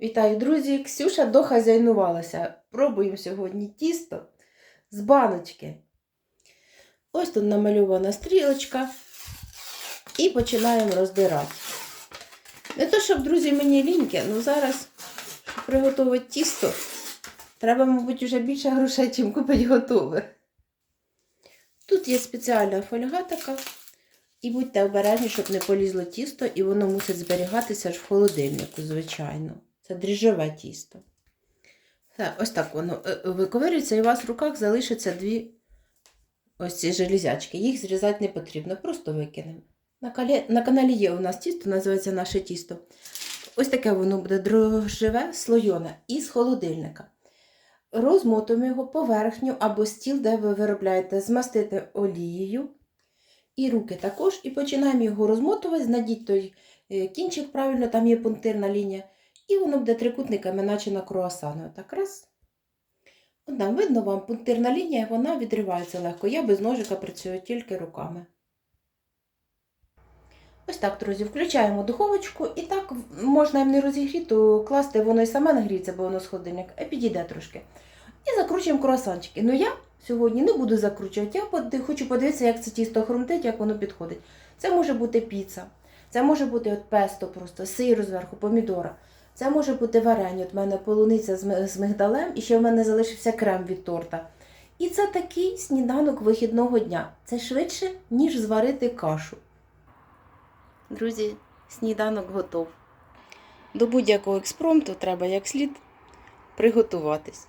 Вітаю, друзі! Ксюша дохазяйнувалася. Пробуємо сьогодні тісто з баночки. Ось тут намальована стрілочка. І починаємо роздирати. Не то, щоб, друзі, мені ліньки, але зараз, щоб приготувати тісто, треба, мабуть, вже більше грошей, чим купити готове. Тут є спеціальна фольга така. І будьте обережні, щоб не полізло тісто, і воно мусить зберігатися ж в холодильнику, звичайно. Це дріжджове тісто. Ось так воно е, е, виковирюється, і у вас в руках залишаться дві ось ці железячки. Їх зрізати не потрібно, просто викинемо. На, калі... На каналі є у нас тісто, називається наше тісто. Ось таке воно буде дрожжеве, слойоне, із холодильника. Розмотуємо його поверхню або стіл, де ви виробляєте, змастити олією. І руки також. І починаємо його розмотувати, знайдіть той е, кінчик, правильно, там є пунктирна лінія. І воно буде трикутниками, наче на круасани. Отак раз. От видно вам пунктирна лінія, вона відривається легко. Я без ножика працюю тільки руками. Ось так, друзі, включаємо духовочку і так можна їм не розігріти, класти, воно і саме нагріється, бо воно з холодильника, підійде трошки. І закручуємо круасанчики. Ну я сьогодні не буду закручувати, я хочу подивитися, як це тісто хрумтить, як воно підходить. Це може бути піца, це може бути от песто просто, сиру зверху, помідора. Це може бути варення. От в мене полуниця з з мигдалем, і ще в мене залишився крем від торта. І це такий сніданок вихідного дня. Це швидше, ніж зварити кашу. Друзі, сніданок готов. До будь-якого експромту треба як слід приготуватись.